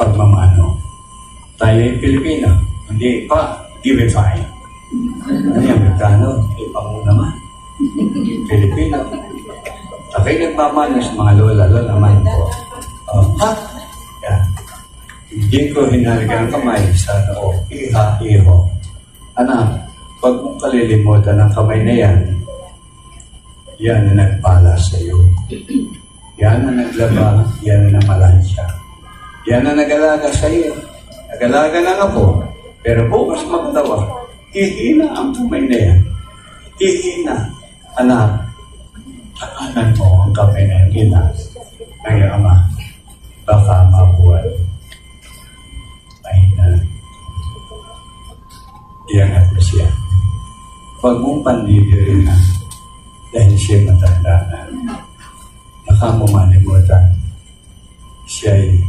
pagmamano. Tayo ay Pilipino, hindi pa give-ify. Ano yung Amerikano? Iba mo naman. Pilipino. Ako'y nagmamano sa mga lola, lola man po. Oh, ha? Yan. Hindi ko hinalikan ang kamay sa noo. Iha, iho. Anak, pag mong kalilimutan ang kamay na yan, yan ang nagpala sa iyo. Yan ang naglaba, yan ang namalansya. Yan ang nag-alaga sa iyo. Nag-alaga na nga po. Pero bukas magtawa, hihina ang kamay na yan. Hihina. Anak, takanan mo ang kamay na yan. Ina, ng ama. Baka mabuhay. Mahina. Iyangat mo siya. Huwag mong pandidirin na dahil siya matanda na. Baka mo malimutan. Siya ay